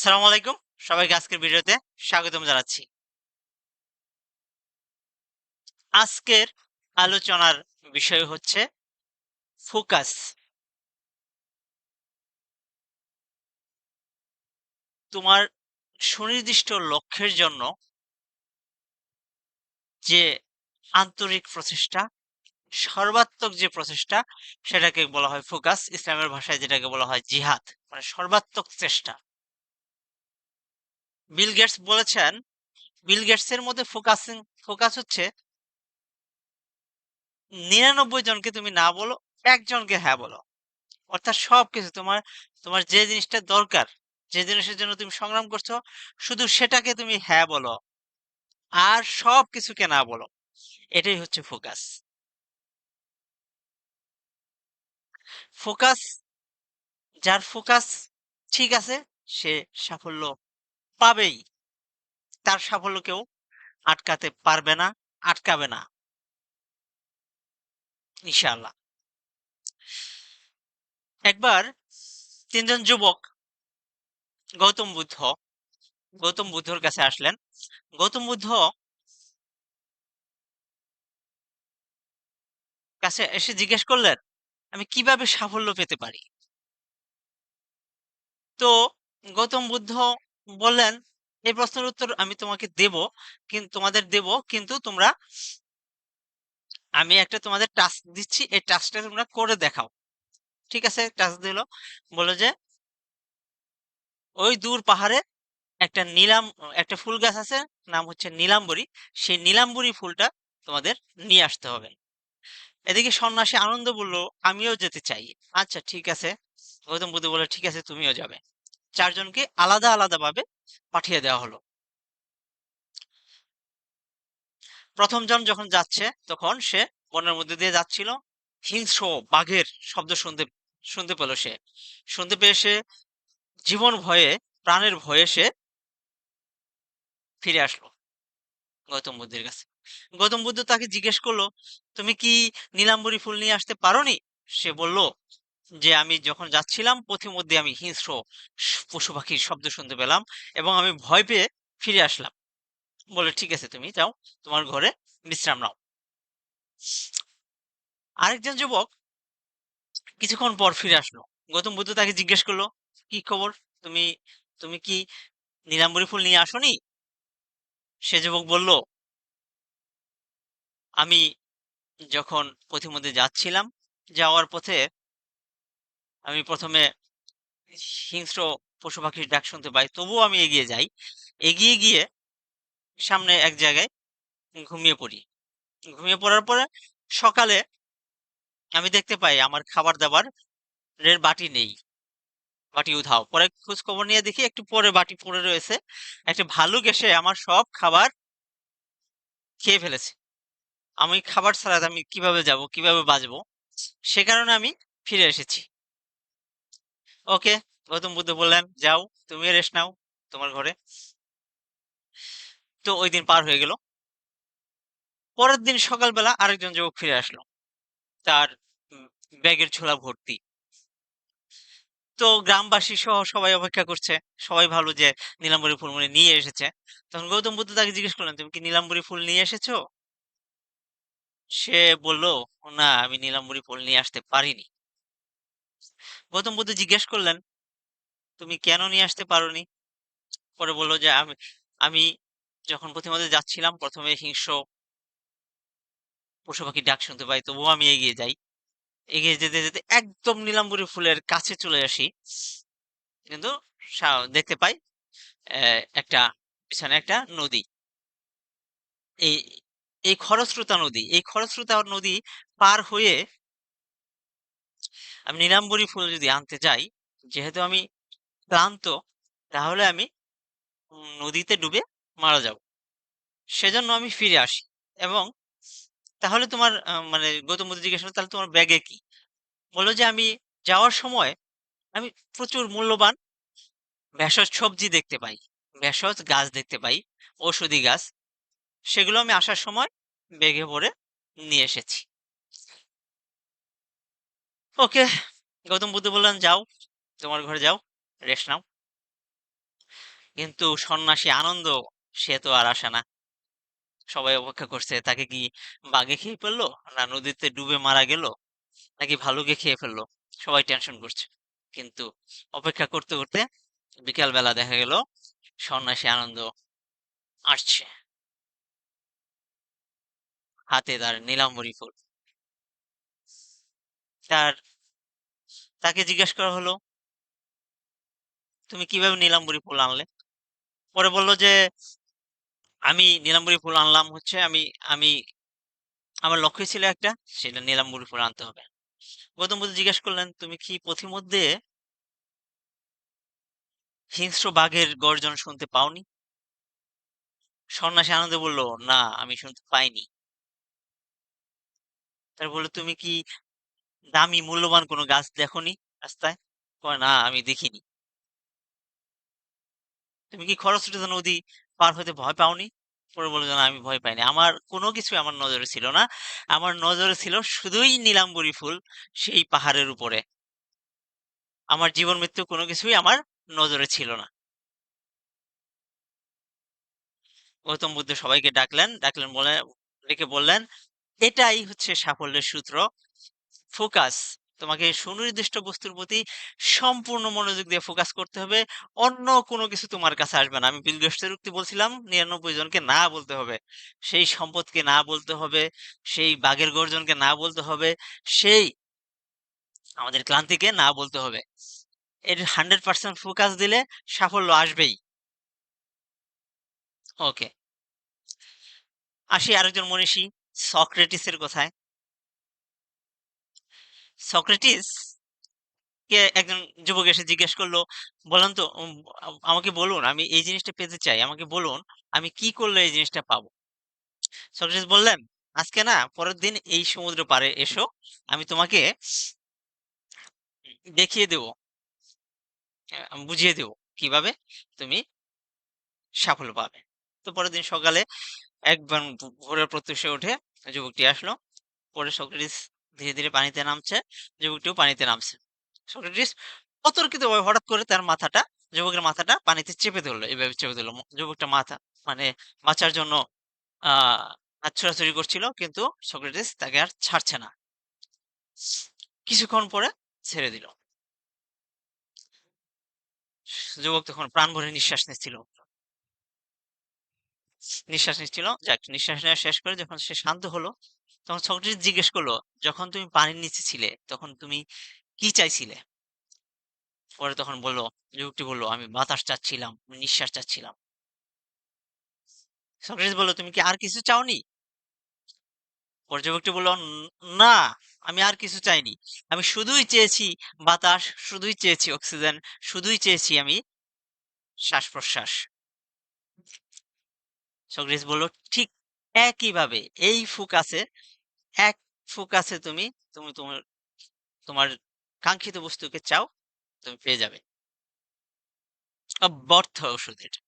সালাম আলাইকুম। সবাইকে আজকের ভিডিওতে স্বাগতম জানাচ্ছি। আজকের আলোচনার বিষয় হচ্ছে ফোকাস। তোমার সুনির্দিষ্ট লক্ষ্যের জন্য যে আন্তরিক প্রচেষ্টা, সর্বাত্মক যে প্রচেষ্টা, সেটাকে বলা হয় ফোকাস। ইসলামের ভাষায় যেটাকে বলা হয় জিহাদ মানে সর্বাত্মক চেষ্টা। বিল গেটস বলেছেন বিল গেটসের মধ্যে ফোকাসিং ফোকাস হচ্ছে নিরানব্বই জনকে তুমি না বলো, একজনকে হ্যাঁ বলো। অর্থাৎ সবকিছু তোমার তোমার যে জিনিসটা দরকার, যে জিনিসের জন্য তুমি সংগ্রাম করছ, শুধু সেটাকে তুমি হ্যাঁ বলো আর সব কিছুকে না বলো। এটাই হচ্ছে ফোকাস ফোকাস যার ফোকাস ঠিক আছে, সে সাফল্য পাবেই। তার সাফল্য কেউ আটকাতে পারবে না, আটকাবে না। ইনশাআল্লাহ। একবার তিনজন যুবক গৌতম বুদ্ধ, গৌতম বুদ্ধর কাছে আসলেন। গৌতম বুদ্ধ কাছে এসে জিজ্ঞেস করলেন, আমি কীভাবে সাফল্য পেতে পারি? তো গৌতম বুদ্ধ বললেন, এই প্রশ্নের উত্তর আমি তোমাকে দেব কিন্তু তোমাদের দেব, কিন্তু তোমরা, আমি একটা তোমাদের টাস্ক দিচ্ছি, এই টাস্কটা তোমরা করে দেখাও। ঠিক আছে টাস্ক দিল বলে যে, ওই দূর পাহাড়ে একটা নীলাম, একটা ফুল গাছ আছে, নাম হচ্ছে নীলাম্বরী, সেই নীলাম্বরী ফুলটা তোমাদের নিয়ে আসতে হবে। এদিকে সন্ন্যাসী আনন্দ বলল, আমিও যেতে চাই। আচ্ছা ঠিক আছে। গৌতম বুদ্ধ বলে ঠিক আছে, তুমিও যাবে। চারজনকে আলাদা আলাদা ভাবে পাঠিয়ে দেওয়া হলো। প্রথম জন যখন যাচ্ছে, তখন সে বনের মধ্যে দিয়ে যাচ্ছিল। হিংস্র বাঘের শব্দ শুনতে শুনতে পেল সে। শুনতে পেয়ে সে জীবন ভয়ে, প্রাণের ভয়ে সে ফিরে আসলো গৌতম বুদ্ধের কাছে। গৌতম বুদ্ধ তাকে জিজ্ঞেস করল, তুমি কি নীলাম্বরী ফুল নিয়ে আসতে পারোনি? সে বলল যে আমি যখন যাচ্ছিলাম পথের মধ্যে আমি হিংস্র পশু পাখির শব্দ শুনতে পেলাম এবং আমি ভয় পেয়ে ফিরে আসলাম। বলে, ঠিক আছে, তুমি যাও, তোমার ঘরে বিশ্রাম নাও। আরেকজন যুবক কিছুক্ষণ পর ফিরে আসলো। গৌতম বুদ্ধ তাকে জিজ্ঞেস করল, কি খবর? তুমি তুমি কি নীলাম্বরী ফুল নিয়ে আসনি? সে যুবক বলল, আমি যখন পথিমধ্যে যাচ্ছিলাম, যাওয়ার পথে আমি প্রথমে হিংস্র পশু পাখির ডাক শুনতে পাই, তবুও আমি এগিয়ে যাই। এগিয়ে গিয়ে সামনে এক জায়গায় ঘুমিয়ে পড়ি। ঘুমিয়ে পড়ার পরে সকালে আমি দেখতে পাই আমার খাবার দাবার এর বাটি নেই। বাটি উধাও। পরে খোঁজ খবর নিয়ে দেখি একটু পরে বাটি পড়ে রয়েছে। একটা ভালুক এসে আমার সব খাবার খেয়ে ফেলেছে। আমি খাবার ছাড়া আমি কীভাবে যাব, কীভাবে বাঁচবো? সে কারণে আমি ফিরে এসেছি। ওকে গৌতম বুদ্ধ বললেন, যাও, তুমি রেস্ট নাও তোমার ঘরে। তো ওই দিন পার হয়ে গেল। পরের দিন সকালবেলা আরেকজন যুবক ফিরে আসলো, তার ব্যাগের ছোলা ভর্তি। তো গ্রামবাসী সহ সবাই অপেক্ষা করছে, সবাই ভালো যে নীলাম্বরী ফুল মানে নিয়ে এসেছে। তখন গৌতম বুদ্ধ তাকে জিজ্ঞেস করলেন, তুমি কি নীলাম্বরী ফুল নিয়ে এসেছ? সে বলল, না, আমি নীলাম্বরী ফুল নিয়ে আসতে পারিনি। গৌতম বুদ্ধ জিজ্ঞেস করলেন, তুমি কেন নিয়ে আসতে পারোনি? পরে বলল যে, আমি আমি যখন প্রতিমধ্যে যাচ্ছিলাম, প্রথমে হিংস্র পশু পাখির ডাক শুনতে পাই, তবুও আমি এগিয়ে যাই। এগিয়ে যেতে যেতে একদম নীলাম্বরী ফুলের কাছে চলে আসি। কিন্তু দেখতে পাই একটা, পিছনে একটা নদী। এই এই খরস্রোতা নদী, এই খরস্রোতা নদী পার হয়ে আমি নীলাম্বরী ফুল যদি আনতে যাই, যেহেতু আমি ক্লান্ত, তাহলে আমি নদীতে ডুবে মারা যাব। সেজন্য আমি ফিরে আসি। এবং তাহলে তোমার মানে গৌতম বুদ্ধ জিজ্ঞেস তাহলে তোমার ব্যাগে কি? বলল যে, আমি যাওয়ার সময় আমি প্রচুর মূল্যবান ভেষজ সবজি দেখতে পাই। ভেষজ গাছ দেখতে পাই, ঔষধি গাছ। সেগুলো আমি আসার সময় বেগে ভরে নিয়ে এসেছি। ওকে, গৌতম বুদ্ধ বললেন, যাও, তোমার ঘরে যাও রেস্ট নাও। কিন্তু সন্ন্যাসী আনন্দ, সে তো আর আসে না। সবাই অপেক্ষা করছে, তাকে কি বাঘে খেয়ে ফেলল? না নদীতে ডুবে মারা গেল? নাকি ভালুকে খেয়ে ফেলল? সবাই টেনশন করছে। কিন্তু অপেক্ষা করতে করতে বিকাল বেলা দেখা গেল, সন্ন্যাসী আনন্দ আসছে। হাতে তার নীলাম্বরী ফুল। তার, তাকে জিজ্ঞেস করা হলো, তুমি কীভাবে নীলাম্বরী ফুল আনলে? পরে বলল যে, আমি নীলাম্বরী ফুল আনলাম হচ্ছে, আমি আমি, আমার লক্ষ্য ছিল একটা, সেটা নীলাম্বরী ফুল আনতে হবে। গৌতম বুদ্ধ জিজ্ঞেস করলেন, তুমি কি পথিমধ্যে হিংস্র বাঘের গর্জন শুনতে পাওনি? সন্ন্যাসী আনন্দে বলল, না, আমি শুনতে পাইনি। তার বলল, তুমি কি দামি মূল্যবান কোনো গাছ দেখোনি রাস্তায়। না, আমি দেখিনি। তুমি কি খরস্রোতা নদী পার হতে ভয় পাওনি? পরে না, আমি ভয় পাইনি। আমার কোনো কিছু আমার নজরে ছিল না। আমার নজরে ছিল শুধুই নীলাম্বরী ফুল সেই পাহাড়ের উপরে। আমার জীবন মৃত্যু কোনো কিছুই আমার নজরে ছিল না। গৌতম বুদ্ধ সবাইকে ডাকলেন ডাকলেন বলে, ডেকে বললেন, এটাই হচ্ছে সাফল্যের সূত্র। ফোকাস তোমাকে সুনির্দিষ্ট বস্তুর প্রতি সম্পূর্ণ মনোযোগ দিয়ে ফোকাস করতে হবে। অন্য কোনো কিছু তোমার কাছে আসবে না। আমি বিল উক্তি বলছিলাম, নিরানব্বই জনকে না বলতে হবে। সেই সম্পদকে না বলতে হবে, সেই বাঘের গর্জনকে না বলতে হবে, সেই আমাদের ক্লান্তিকে না বলতে হবে। এর হান্ড্রেড পার্সেন্ট ফোকাস দিলে সাফল্য আসবেই। ওকে আসি আরেকজন মনীষী, সক্রেটিসের কথায়। সক্রেটিস কে একজন যুবক এসে জিজ্ঞেস করল, বলেন তো আমাকে বলুন, আমি এই জিনিসটা পেতে চাই, আমাকে বলুন, আমি কি করলে এই জিনিসটা পাবো? সক্রেটিস বললেন, আজকে না, পরের দিন এই সমুদ্র পাড়ে এসো, আমি তোমাকে দেখিয়ে দেব বুঝিয়ে দেব কীভাবে তুমি সাফল্য পাবে। তো পরের দিন সকালে একবার ভোরের প্রত্যুষে উঠে যুবকটি আসলো, পরে সক্রেটিস ধীরে ধীরে পানিতে নামছে, যুবকটিও পানিতে নামছে। সক্রেটিস অতর্কিত ভাবে হঠাৎ করে তার মাথাটা, যুবকের মাথাটা পানিতে চেপে ধরলো, এভাবে চেপে ধরলো। যুবকটা মাথা মানে বাঁচার জন্য আহ হাত ছোড়াছুড়ি করছিল, কিন্তু সক্রেটিস তাকে আর ছাড়ছে না। কিছুক্ষণ পরে ছেড়ে দিল। যুবক তখন প্রাণ ভরে নিঃশ্বাস নিচ্ছিল। নিঃশ্বাস নিচ্ছিল। যাক, নিঃশ্বাস নেওয়া শেষ করে যখন সে শান্ত হলো তখন সক্রেটিস জিজ্ঞেস করল, যখন তুমি পানির নিচে ছিলে, তখন তুমি কি চাইছিলে? পরে তখন বলল যুবকটি বলল, আমি বাতাস চাচ্ছিলাম নিঃশ্বাস চাচ্ছিলাম। সক্রেটিস বলল, তুমি কি আর কিছু চাওনি? পরে যুবকটি বলল, না, আমি আর কিছু চাইনি। আমি শুধুই চেয়েছি বাতাস, শুধুই চেয়েছি অক্সিজেন, শুধুই চেয়েছি আমি শ্বাস প্রশ্বাস সক্রেটিস বলল, ঠিক একইভাবে, এই ফোকাসে এক ফোকাসে তুমি তুমি তোমার তোমার কাঙ্ক্ষিত বস্তুকে চাও, তুমি পেয়ে যাবে। ব্যর্থ ওষুধ এটা।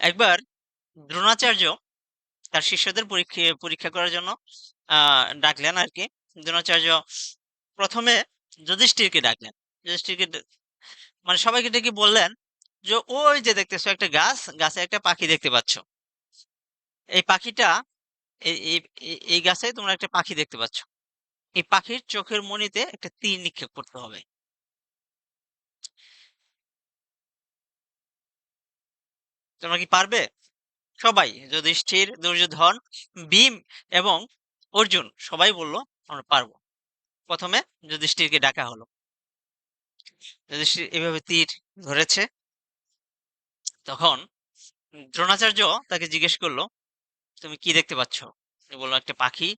একবার দ্রোণাচার্য তার শিষ্যদের পরীক্ষা পরীক্ষা করার জন্য ডাকলেন আর কি দ্রোণাচার্য প্রথমে যুধিষ্ঠিরকে ডাকলেন। যুধিষ্ঠিরকে মানে সবাইকে ডেকে বললেন যে ওই যে দেখতেছো একটা গাছ, গাছে একটা পাখি দেখতে পাচ্ছ। এই পাখিটা, এই গাছে তোমরা একটা পাখি দেখতে পাচ্ছ। এই পাখির চোখের মনিতে একটা তীর নিক্ষেপ করতে হবে। তোমরা কি পারবে? সবাই যুধিষ্ঠির দুর্যোধন, ভীম এবং অর্জুন, সবাই বলল, আমরা পারব। প্রথমে যুধিষ্ঠিরকে ডাকা হলো। যুধিষ্ঠির এভাবে তীর ধরেছে। তখন দ্রোণাচার্য তাকে জিজ্ঞেস করল, তুমি কি দেখতে পাচ্ছ? বলল, একটা পাখি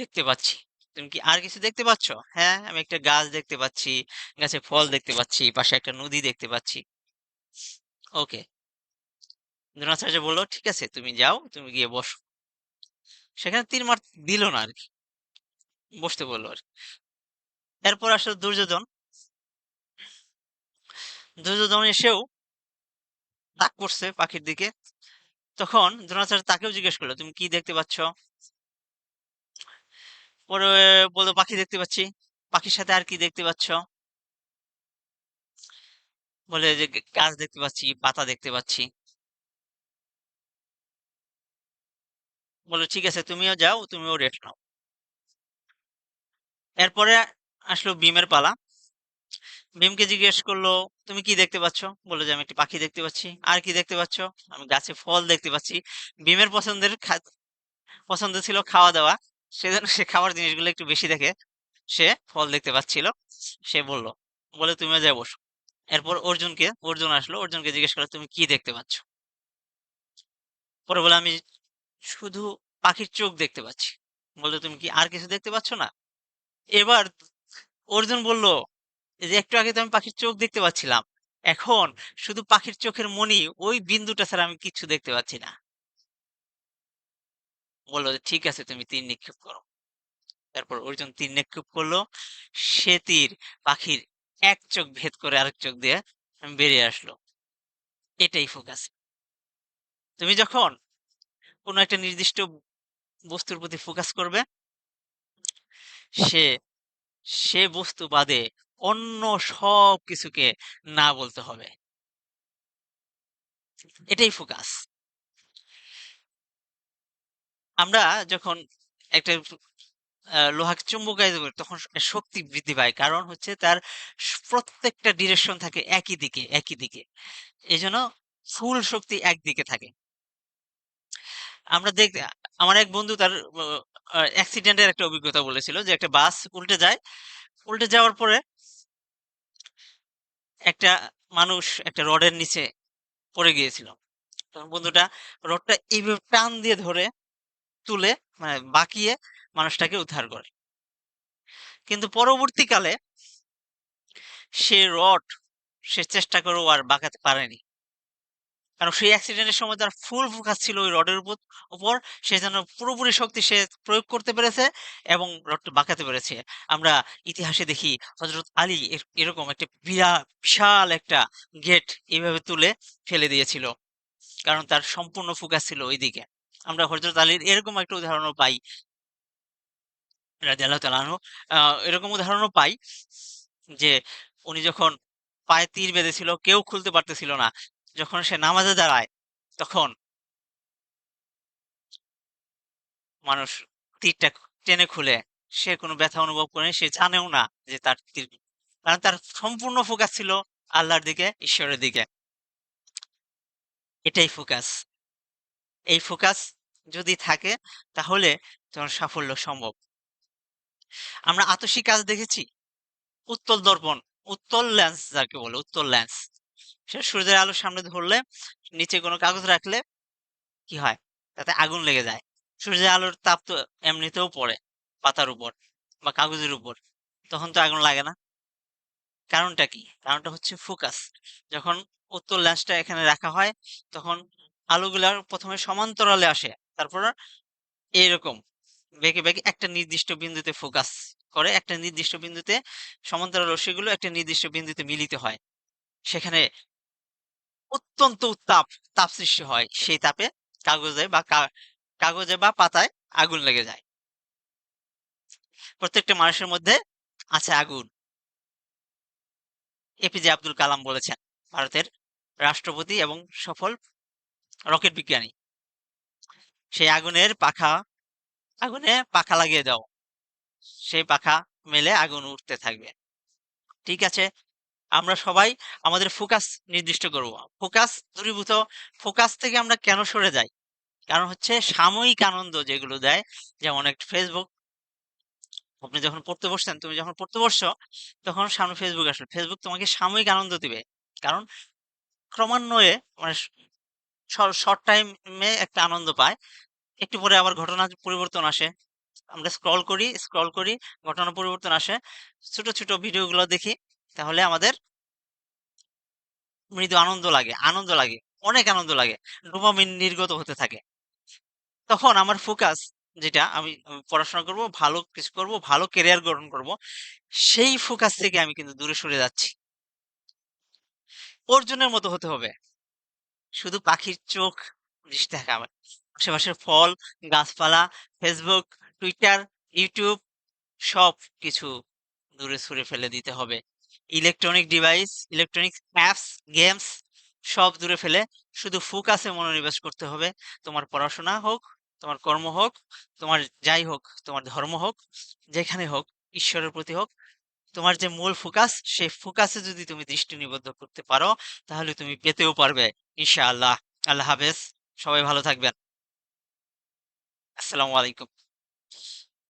দেখতে পাচ্ছি। তুমি কি আর কিছু দেখতে পাচ্ছ? হ্যাঁ আমি একটা গাছ দেখতে পাচ্ছি, গাছে ফল দেখতে পাচ্ছি, পাশে একটা নদী দেখতে পাচ্ছি। ওকে। দ্রোণাচার্য বলল, ঠিক আছে, তুমি যাও, তুমি গিয়ে বসো। সেখানে তীর মার দিল না আর কি, বসতে বলল আর। এরপর আসলে দুর্যোধন। দুর্যোধন এসেও তাক করছে পাখির দিকে তখন দ্রোণাচার্য তাকেও জিজ্ঞেস করল তুমি কি দেখতে পাচ্ছ পরে বলল পাখি দেখতে পাচ্ছি পাখির সাথে আর কি দেখতে পাচ্ছ বলে যে গাছ দেখতে পাচ্ছি, পাতা দেখতে পাচ্ছি। বলল, "ঠিক আছে তুমিও যাও, তুমিও রেস্ট নাও।" এরপরে আসলো ভীমের পালা। ভীমকে জিজ্ঞেস করল "তুমি কি দেখতে পাচ্ছ?" বলল যে, "আমি একটি পাখি দেখতে পাচ্ছি।" "আর কি দেখতে পাচ্ছ?" "আমি গাছে ফল দেখতে পাচ্ছি।" ভীমের পছন্দের পছন্দ ছিল খাওয়া-দাওয়া। সেজন্য সে খাবার জিনিসগুলো একটু বেশি দেখে সে ফল দেখতে পাচ্ছিল। সে বলল, বলে, "তুমিও যায়ে বসো।" এরপর অর্জুনকে অর্জুন আসলো। অর্জুনকে জিজ্ঞেস করল, "তুমি কি দেখতে পাচ্ছ?" পরে বলে, "আমি শুধু পাখির চোখ দেখতে পাচ্ছি।" বলল, "তুমি কি আর কিছু দেখতে পাচ্ছ না?" এবার অর্জুন বলল, যে, "একটু আগে তো আমি পাখির চোখ দেখতে পাচ্ছিলাম। এখন শুধু পাখির চোখের মণি, ওই বিন্দুটা ছাড়া আমি কিছু দেখতে পাচ্ছি না।" বলল "ঠিক আছে তুমি তীর নিক্ষেপ করো।" তারপর অর্জুন তীর নিক্ষেপ করল। সে তীর পাখির এক চোখ ভেদ করে আরেক চোখ দিয়ে বেরিয়ে আসলো। এটাই ফোকাস। তুমি যখন কোন একটা নির্দিষ্ট বস্তুর প্রতি ফোকাস করবে সে, সে বস্তু বাদে অন্য সব কিছুকে না বলতে হবে। এটাই ফোকাস। আমরা যখন একটা লোহাকে চুম্বকায়িত তখন শক্তি বৃদ্ধি পায়। কারণ হচ্ছে তার প্রত্যেকটা ডিরেকশন থাকে একই দিকে, একই দিকে। এই জন্য ফুল শক্তি একদিকে থাকে। আমরা দেখ আমার এক বন্ধু তার অ্যাক্সিডেন্টের একটা অভিজ্ঞতা বলেছিল যে একটা বাস উল্টে যায়। উল্টে যাওয়ার পরে একটা মানুষ একটা রডের নিচে পড়ে গিয়েছিল। তখন বন্ধুটা রডটা এইভাবে টান দিয়ে ধরে তুলে মানে বাঁকিয়ে মানুষটাকে উদ্ধার করে। কিন্তু পরবর্তীকালে সে রড সে চেষ্টা করেও আর বাঁকাতে পারেনি। কারণ সেই অ্যাক্সিডেন্টের সময় তার ফুল ফোকাস ছিল ওই রডের উপর উপর। যেন পুরোপুরি শক্তি সে প্রয়োগ করতে পেরেছে এবং রডটা বাঁকাতে পেরেছে। আমরা ইতিহাসে দেখি হজরত আলী এর, এরকম একটা বিরা, বিশাল একটা গেট এইভাবে তুলে ফেলে দিয়েছিল। কারণ তার সম্পূর্ণ ফোকাস ছিল ঐদিকে। আমরা হজরত আলীর এরকম একটা উদাহরণও পাই। রাদিয়াল্লাহু তাআলা আনহু। আ, এরকম উদাহরণও পাই যে উনি যখন পায়ে তীর বেঁধেছিল, কেউ খুলতে পারতেছিল না। যখন সে নামাজে দাঁড়ায় তখন মানুষ তীরটা টেনে খুলে সে কোনো ব্যথা অনুভব করে সে জানেও না যে তার তীর কারণ তার সম্পূর্ণ ফোকাস ছিল আল্লাহর দিকে, ঈশ্বরের দিকে। এটাই ফোকাস। এই ফোকাস যদি থাকে তাহলে তোমার সাফল্য সম্ভব। আমরা আতসী কাজ দেখেছি? উত্তল দর্পণ, উত্তল লেন্স যাকে বলে উত্তল লেন্স। সূর্যের আলো সামনে ধরলে নিচে কোনো কাগজ রাখলে কি হয়? তাতে আগুন লেগে যায়। সূর্যের আলোর তাপ তো এমনিতেও পড়ে পাতার উপর বা কাগজের উপর। তখন তো আগুন লাগে না। কারণটা কি? কারণটা হচ্ছে ফোকাস। যখন উত্তর লেন্সটা এখানে রাখা হয় তখন আলোগুলা প্রথমে সমান্তরালে আসে। তারপর এরকম বেঁকে, বেঁকে একটা নির্দিষ্ট বিন্দুতে ফোকাস করে। একটা নির্দিষ্ট বিন্দুতে সমান্তরাল রশ্মিগুলো একটা নির্দিষ্ট বিন্দুতে মিলিত হয়। সেখানে অত্যন্ত উত্তাপ, তাপ সৃষ্টি হয়। সেই তাপে কাগজে বা কাগজে বা পাতায় আগুন লেগে যায়। প্রত্যেকটা মানুষের মধ্যে আছে আগুন। এপিজে আব্দুল কালাম বলেছেন, ভারতের রাষ্ট্রপতি এবং সফল রকেট বিজ্ঞানী। সেই আগুনের পাখা আগুনে পাখা লাগিয়ে দাও। সেই পাখা মেলে আগুন উঠতে থাকবে। ঠিক আছে? আমরা সবাই আমাদের ফোকাস নির্দিষ্ট করব। ফোকাস দূরীভূত ফোকাস থেকে আমরা কেন সরে যাই? কারণ হচ্ছে সাময়িক আনন্দ যেগুলো দেয় যেমন একটা Facebook আপনি যখন পড়তে বসছেন, তুমি যখন পড়তে বসছো তখন সামনে ফেসবুক আসলো। ফেসবুক তোমাকে সাময়িক আনন্দ দিবে। কারণ ক্রমান্বয়ে মানে শর্ট টাইমে একটা আনন্দ পায়। একটু পরে আবার ঘটনার পরিবর্তন আসে। আমরা স্ক্রল করি, স্ক্রল করি, ঘটনা পরিবর্তন আসে। ছোট, ছোট ভিডিওগুলো দেখি। তাহলে আমাদের মৃদু আনন্দ লাগে, আনন্দ লাগে, অনেক আনন্দ লাগে। ডোপামিন নির্গত হতে থাকে। তখন আমার ফোকাস যেটা আমি পড়াশোনা করব, ভালো কিছু করব, ভালো ক্যারিয়ার গ্রহণ করব। সেই ফোকাস থেকে আমি কিন্তু দূরে সরে যাচ্ছি। অর্জুনের মতো হতে হবে। শুধু পাখির চোখ দৃষ্টি থাকে আমার। আশেপাশের ফল, গাছপালা, Facebook, Twitter, YouTube সবকিছু দূরে সরে ফেলে দিতে হবে। Electronic device electronic apps games সব দূরে ফেলে শুধু ফোকাসে মনোনিবেশ করতে হবে। তোমার পড়াশোনা হোক, তোমার কর্ম হোক, তোমার যাই হোক, তোমার ধর্ম হোক, যেখানে হোক, ঈশ্বরের প্রতি হোক, তোমার যে মূল ফোকাস সেই ফোকাসে যদি তুমি দৃষ্টি নিবদ্ধ করতে পারো, তাহলে তুমি পেতেও পারবে। ইনশাআল্লাহ। আল্লাহ হাফেজ। সবাই ভালো থাকবেন। আসসালামু আলাইকুম।